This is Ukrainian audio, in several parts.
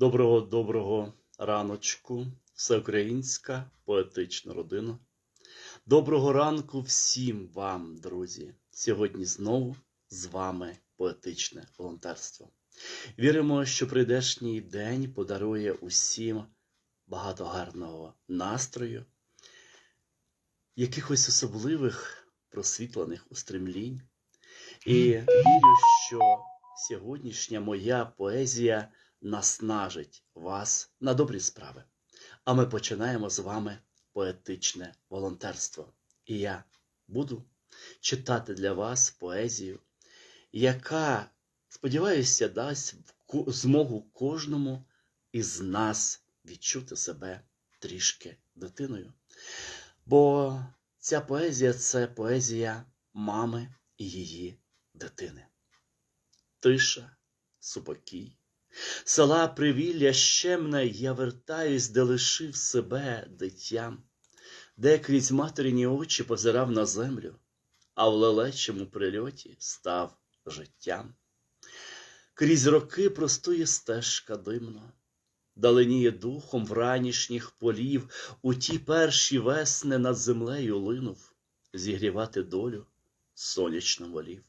Доброго доброго раночку, всеукраїнська поетична родина. Доброго ранку всім вам, друзі. Сьогодні знову з вами поетичне волонтерство. Віримо, що прийдешній день подарує усім багато гарного настрою, якихось особливих просвітлених устремлінь. І вірю, що сьогоднішня моя поезія наснажить вас на добрі справи. А ми починаємо з вами поетичне волонтерство. І я буду читати для вас поезію, яка, сподіваюся, дасть змогу кожному із нас відчути себе трішки дитиною. Бо ця поезія це поезія мами і її дитини. Тиша, супокій, села привілля щемне, я вертаюсь, де лишив себе дитям, де крізь материні очі позирав на землю, а в лелечому прильоті став життям. Крізь роки простує стежка димно, даленіє духом вранішніх полів, у ті перші весни над землею линув, зігрівати долю сонячно волів.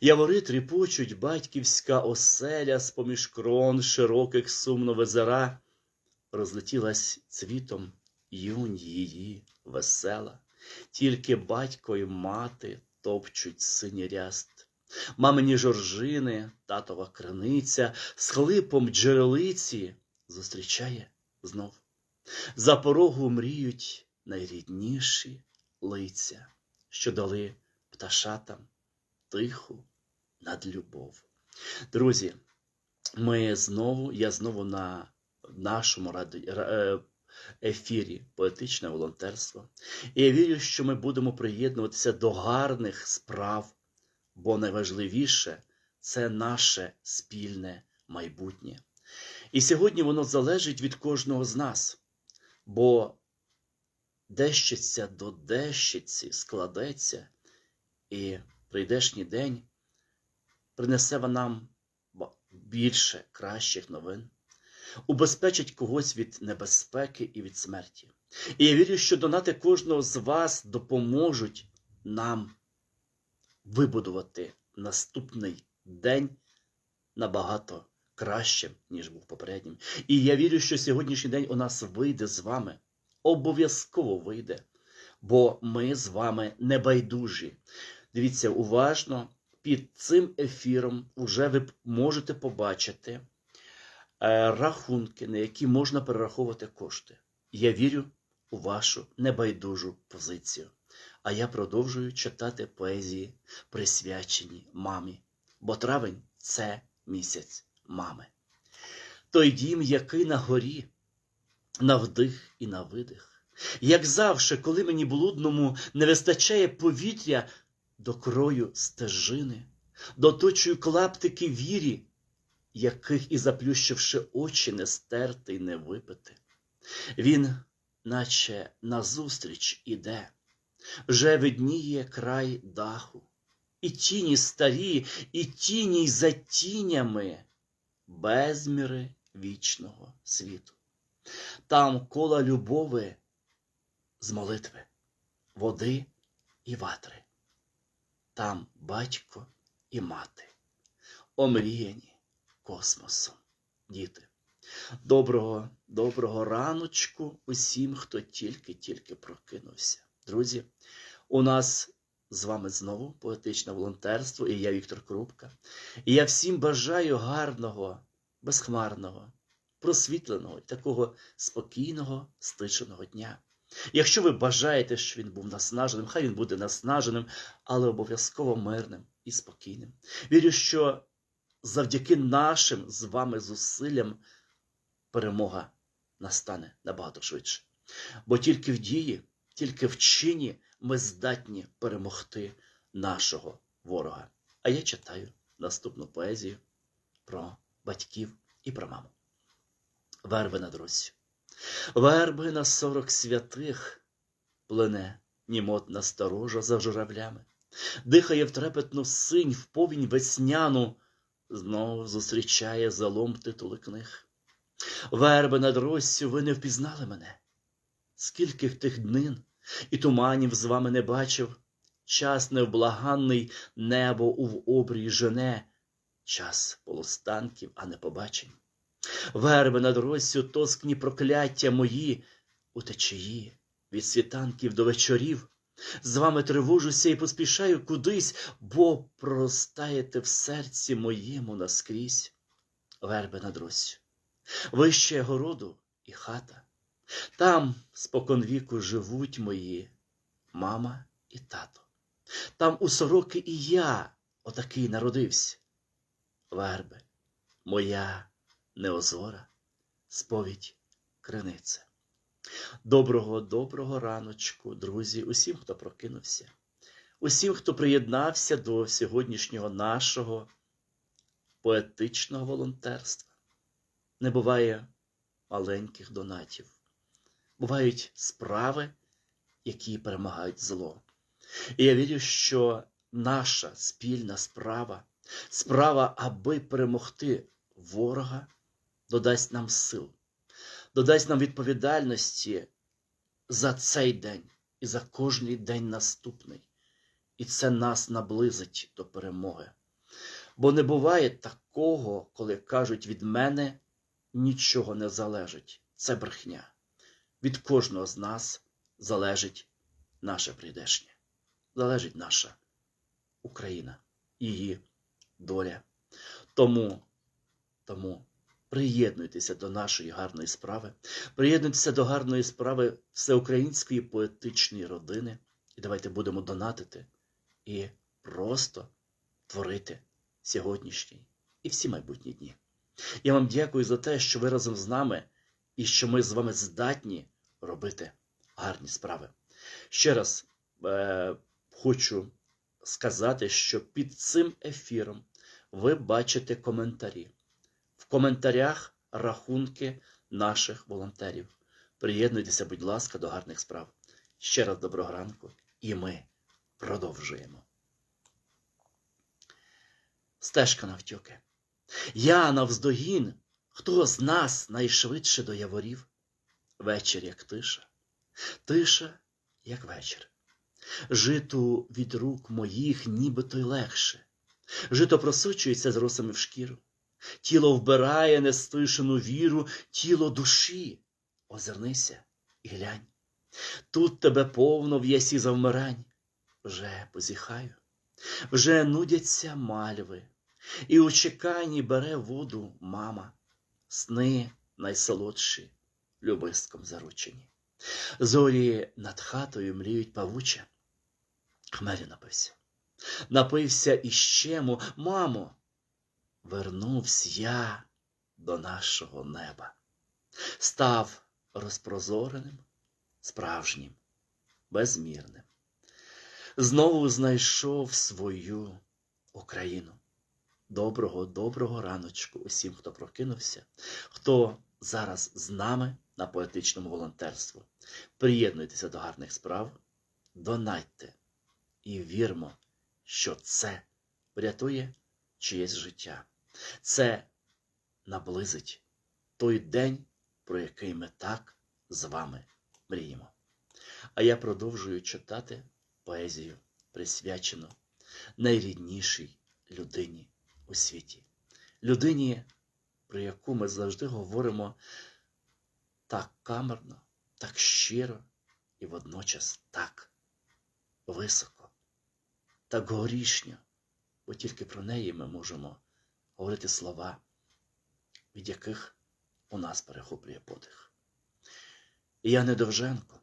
Явори тріпочуть батьківська оселя з-поміж крон широких сумно везера, розлетілась цвітом юнь її весела, тільки батько й мати топчуть синій ряст. Мамині жоржини, татова криниця, з хлипом джерелиці зустрічає знов. За порогу мріють найрідніші лиця, що дали пташатам тиху надлюбов. Друзі, ми знову, я знову на нашому раді, е, ефірі поетичне волонтерство. І я вірю, що ми будемо приєднуватися до гарних справ, бо найважливіше це наше спільне майбутнє. І сьогодні воно залежить від кожного з нас, бо дещиця до дещиці складеться, і прийдешній день принесе нам більше кращих новин, убезпечить когось від небезпеки і від смерті. І я вірю, що донати кожного з вас допоможуть нам вибудувати наступний день набагато кращим, ніж був попереднім. І я вірю, що сьогоднішній день у нас вийде з вами. Обов'язково вийде, бо ми з вами небайдужі. Дивіться уважно, під цим ефіром вже ви можете побачити е, рахунки, на які можна перераховувати кошти. Я вірю у вашу небайдужу позицію. А я продовжую читати поезії, присвячені мамі, бо травень це місяць мами. Той дім, який на горі, на вдих і на видих. Як завше, коли мені блудному не вистачає повітря до крою стежини, доточую клаптики вірі, яких і заплющивши очі не стерти й не випити. Він, наче назустріч іде, вже видніє край даху, і тіні старі, і тіні й за тінями безміри вічного світу. Там кола любови з молитви, води і ватри. Там батько і мати, омріяні космосом, діти. Доброго, доброго раночку усім, хто тільки-тільки прокинувся. Друзі, у нас з вами знову поетичне волонтерство, і я Віктор Крупка. І я всім бажаю гарного, безхмарного, просвітленого, такого спокійного, стишеного дня. Якщо ви бажаєте, щоб він був наснаженим, хай він буде наснаженим, але обов'язково мирним і спокійним. Вірю, що завдяки нашим з вами зусиллям перемога настане набагато швидше. Бо тільки в дії, тільки в чині ми здатні перемогти нашого ворога. А я читаю наступну поезію про батьків і про маму. Верби над Руссю. Верби на сорок святих плине німотна сторожа за журавлями, дихає в трепетну синь, в повінь весняну, знов зустрічає залом титули книг. Верби над Россю, ви не впізнали мене. Скільки в тих днин і туманів з вами не бачив, час невблаганний небо у обрії жене, час полустанків, а не побачень. Верби над Россю, тоскні прокляття мої, у течії, від світанків до вечорів. З вами тривожуся і поспішаю кудись, бо проростаєте в серці моєму наскрізь. Верби над Россю. Вище городу і хата. Там споконвіку живуть мої мама і тато. Там у сороки і я отакий народився. Верби, моя неозора, сповідь криниця. Доброго, доброго раночку, друзі, усім, хто прокинувся, усім, хто приєднався до сьогоднішнього нашого поетичного волонтерства. Не буває маленьких донатів, бувають справи, які перемагають зло. І я вірю, що наша спільна справа, справа, аби перемогти ворога, додасть нам сил, додасть нам відповідальності за цей день і за кожний день наступний. І це нас наблизить до перемоги. Бо не буває такого, коли кажуть від мене нічого не залежить. Це брехня. Від кожного з нас залежить наше прийдешнє, залежить наша Україна, її доля. Тому, тому приєднуйтеся до нашої гарної справи, приєднуйтеся до гарної справи всеукраїнської поетичної родини. І давайте будемо донатити і просто творити сьогоднішній і всі майбутні дні. Я вам дякую за те, що ви разом з нами і що ми з вами здатні робити гарні справи. Ще раз е, хочу сказати, що під цим ефіром ви бачите коментарі. В коментарях рахунки наших волонтерів. Приєднуйтеся, будь ласка, до гарних справ. Ще раз доброго ранку, і ми продовжуємо. Стежка навтьоки. Я навздогін, хто з нас найшвидше до яворів? Вечір, як тиша, тиша, як вечір. Житу від рук моїх нібито й легше. Жито просочується з росами в шкіру. Тіло вбирає нестишену віру, тіло душі. Озирнися і глянь. Тут тебе повно в ясі завмирань. Вже позіхаю, вже нудяться мальви. І у чеканні бере воду мама, сни найсолодші, любистком заручені. Зорі над хатою мріють павуче. Хмелі напився. Напився іщему, мамо, вернувся я до нашого неба, став розпрозореним, справжнім, безмірним. Знову знайшов свою Україну. Доброго, доброго раночку усім, хто прокинувся, хто зараз з нами на поетичному волонтерстві. Приєднуйтеся до гарних справ, донайте і вірмо, що це врятує чиєсь життя. Це наблизить той день, про який ми так з вами мріємо. А я продовжую читати поезію, присвячену найріднішій людині у світі. Людині, про яку ми завжди говоримо так камерно, так щиро і водночас так високо, так горішньо, бо тільки про неї ми можемо говорити слова, від яких у нас перехоплює подих. І я не Довженко,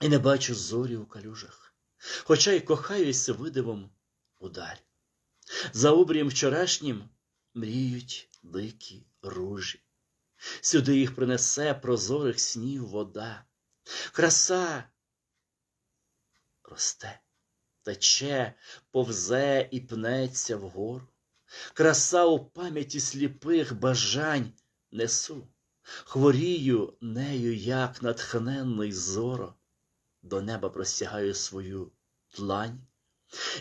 і не бачу зорі у калюжах, хоча й кохаюся видивом ударь. За обрієм вчорашнім мріють дикі ружі. Сюди їх принесе прозорих снів вода. Краса росте, тече, повзе і пнеться вгору. Краса у пам'яті сліпих бажань несу, хворію нею, як натхненний зоро, до неба простягаю свою длань.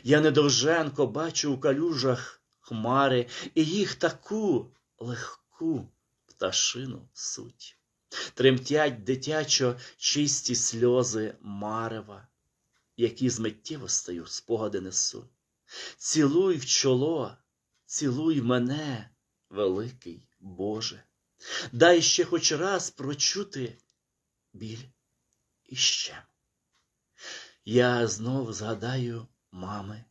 Я недовженко бачу у калюжах хмари, і їх таку легку пташину суть. Тремтять дитячо чисті сльози марева, які з миттєвостою спогади несу. Цілуй в чоло, цілуй мене, великий Боже, дай ще хоч раз прочути біль і ще. Я знов згадаю мами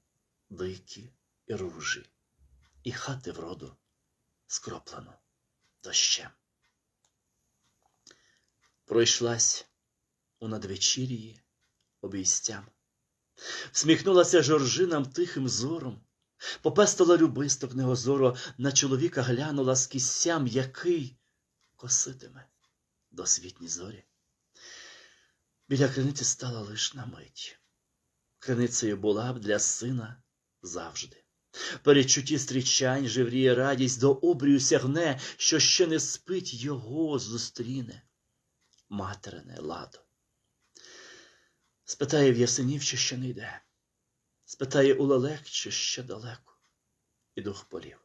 дикі і ружі, і хати вроду скроплену дощем. Пройшлась у надвечір'ї обійстям, всміхнулася жоржинам тихим зором, попестила любисток негозоро, на чоловіка глянула з кістям, який коситиме до світні зорі. Біля криниці стала лиш на мить. Криницею була б для сина завжди. Перечутті стрічань живріє радість, до обрію сягне, що ще не спить його зустріне. Материне ладо. Спитає в ясенів, чи ще не йде. Спитає у лелек, чи ще далеко. І дух полів.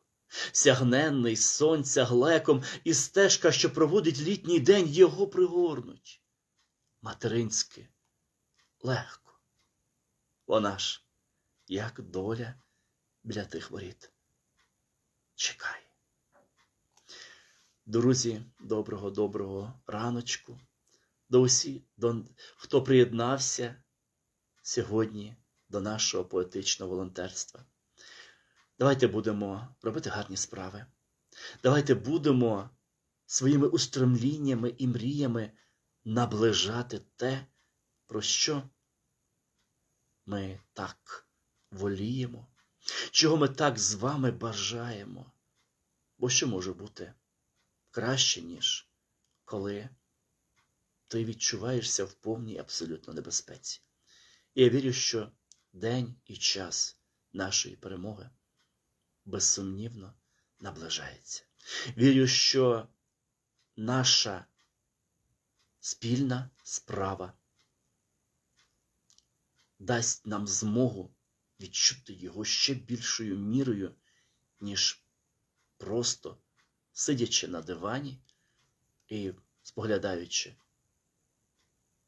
Сягненний сонця глеком, і стежка, що проводить літній день, його пригорнуть. Материнськи легко. Вона ж, як доля біля тих воріт. Чекай. Друзі, доброго, доброго раночку. До усі, до, хто приєднався сьогодні до нашого поетичного волонтерства. Давайте будемо робити гарні справи. Давайте будемо своїми устремліннями і мріями наближати те, про що ми так воліємо, чого ми так з вами бажаємо. Бо що може бути краще, ніж коли ти відчуваєшся в повній абсолютно небезпеці. І я вірю, що день і час нашої перемоги безсумнівно наближається. Вірю, що наша спільна справа дасть нам змогу відчути його ще більшою мірою, ніж просто сидячи на дивані і споглядаючи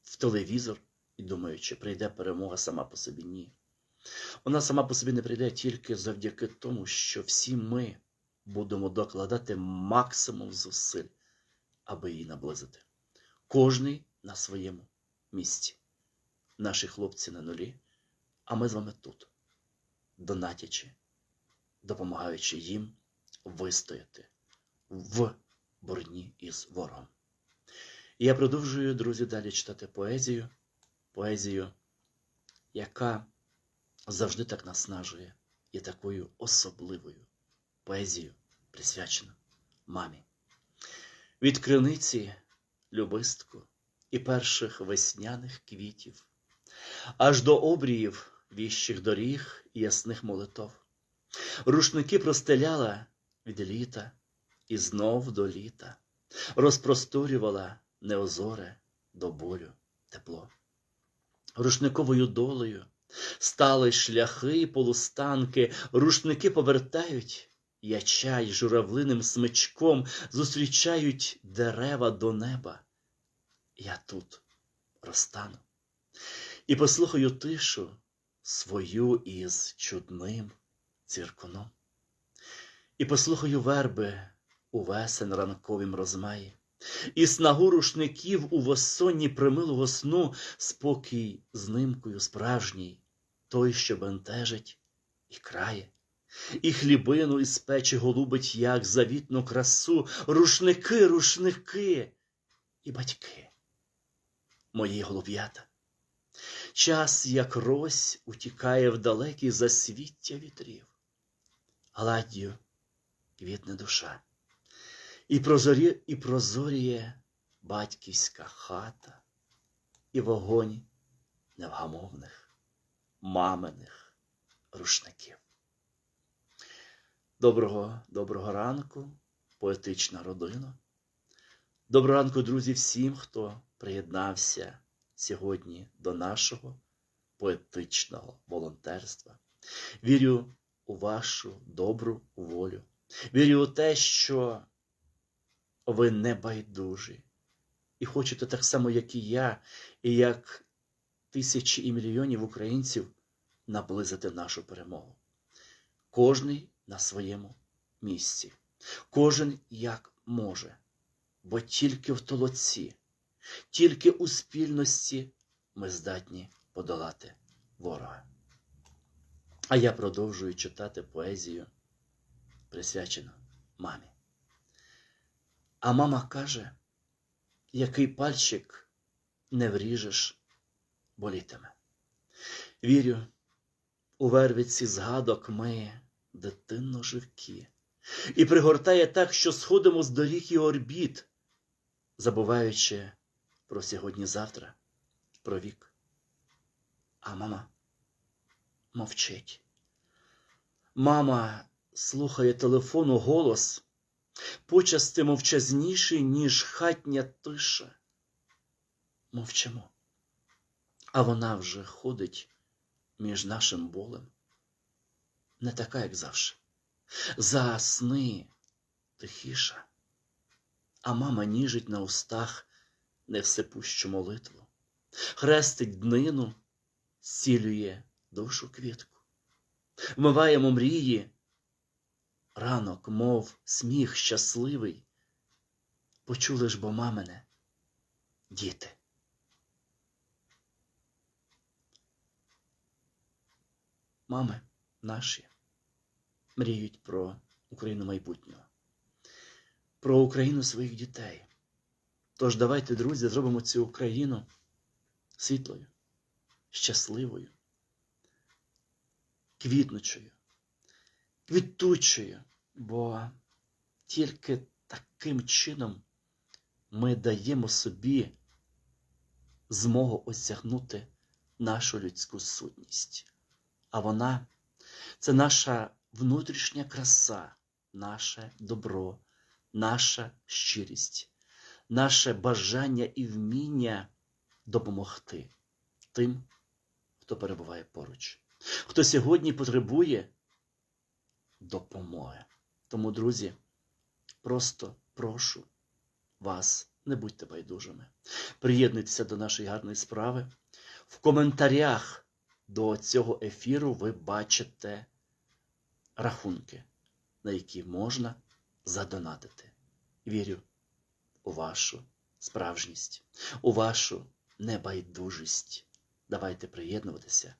в телевізор і думаючи, прийде перемога сама по собі. Ні. Вона сама по собі не прийде тільки завдяки тому, що всі ми будемо докладати максимум зусиль, аби її наблизити. Кожний на своєму місці. Наші хлопці на нулі, а ми з вами тут, донатячи, допомагаючи їм вистояти в борні із ворогом. Я продовжую, друзі, далі читати поезію, поезію, яка завжди так наснажує і такою особливою поезією присвячена мамі. Від криниці любистку і перших весняних квітів, аж до обріїв віщих доріг і ясних молитов. Рушники простеляла від літа і знов до літа, розпросторювала неозоре до болю тепло. Рушниковою долею стали шляхи полустанки, рушники повертають яча й журавлиним смичком зустрічають дерева до неба. Я тут розтану і послухаю тишу свою із чудним циркуном. І послухаю верби у весен ранковім розмаї, і снагу рушників у восонні примилого сну спокій з нимкою справжній, той, що бентежить і крає, і хлібину із печі голубить, як завітну красу, рушники, рушники і батьки, мої голуб'ята. Час, як рось, утікає в далекі засвіття вітрів, гладдю квітне душа, і прозорі, і прозоріє батьківська хата, і вогонь невгамовних, маминих рушників. Доброго, доброго ранку, поетична родина. Доброго ранку, друзі, всім, хто приєднався сьогодні до нашого поетичного волонтерства. Вірю у вашу добру волю. Вірю у те, що ви не байдужі. І хочете так само, як і я, і як тисячі і мільйонів українців наблизити нашу перемогу. Кожний на своєму місці, кожен як може, бо тільки в толоці, тільки у спільності ми здатні подолати ворога. А я продовжую читати поезію, присвячену мамі. А мама каже, який пальчик не вріжеш, болітиме. Вірю, у вервиці згадок ми дитинно живкі, і пригортає так, що сходимо з доріг і орбіт, забуваючи про сьогодні-завтра, про вік. А мама мовчить. Мама слухає телефону голос, почасти мовчазніший, ніж хатня тиша. Мовчимо. А вона вже ходить між нашим болем. Не така, як завжди. За сни тихіша. А мама ніжить на устах невсепущу молитву, хрестить днину, зцілює душу квітку. Вмиваємо мрії, ранок, мов сміх щасливий. Почули ж бо мамине, діти. Мами наші мріють про Україну майбутнього, про Україну своїх дітей. Тож давайте, друзі, зробимо цю Україну світлою, щасливою, квітнучою, квітучою, бо тільки таким чином ми даємо собі змогу осягнути нашу людську сутність. А вона це наша внутрішня краса, наше добро, наша щирість, наше бажання і вміння допомогти тим, хто перебуває поруч, хто сьогодні потребує допомоги. Тому, друзі, просто прошу вас, не будьте байдужими. Приєднуйтеся до нашої гарної справи. В коментарях до цього ефіру ви бачите рахунки, на які можна задонатити. Вірю у вашу справжність, у вашу небайдужість. Давайте приєднуватися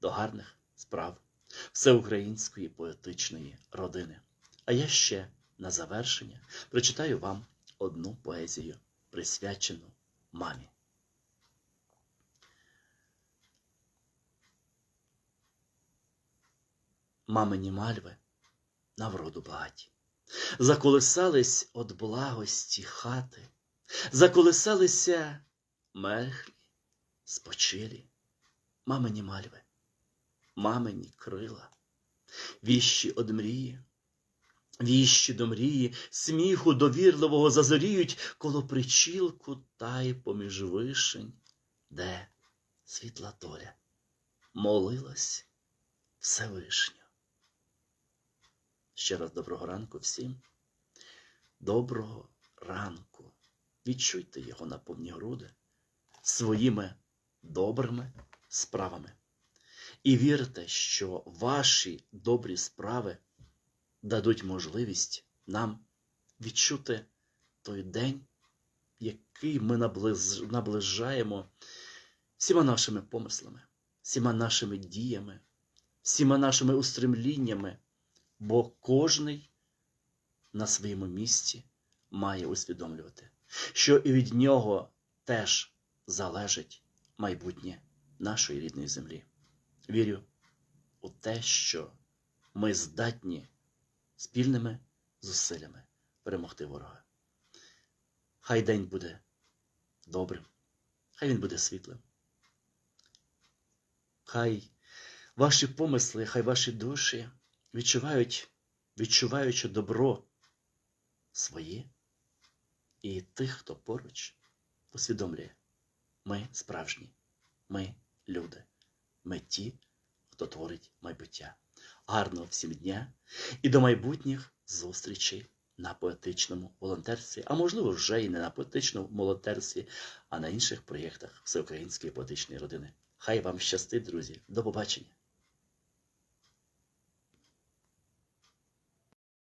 до гарних справ всеукраїнської поетичної родини. А я ще на завершення прочитаю вам одну поезію, присвячену мамі. Мамині мальви на вроду багаті. Заколисались од благості хати, заколисалися мехлі, спочилі, мамині мальви, мамині крила, віщі од мрії, віщі до мрії, сміху довірливого зазоріють коло причілку та й поміж вишень, де світла доля молилась Всевишню. Ще раз доброго ранку всім. Доброго ранку. Відчуйте його на повні груди своїми добрими справами. І вірте, що ваші добрі справи дадуть можливість нам відчути той день, який ми наближаємо всіма нашими помислами, всіма нашими діями, всіма нашими устремліннями, бо кожний на своєму місці має усвідомлювати, що і від нього теж залежить майбутнє нашої рідної землі. Вірю у те, що ми здатні спільними зусиллями перемогти ворога. Хай день буде добрим, хай він буде світлим. Хай ваші помисли, хай ваші душі відчувають, відчуваючи добро своє і тих, хто поруч, усвідомлює, ми справжні, ми люди, ми ті, хто творить майбуття. Гарного всім дня і до майбутніх зустрічей на поетичному волонтерстві, а можливо, вже і не на поетичному волонтерстві, а на інших проєктах Всеукраїнської поетичної родини. Хай вам щастить, друзі. До побачення.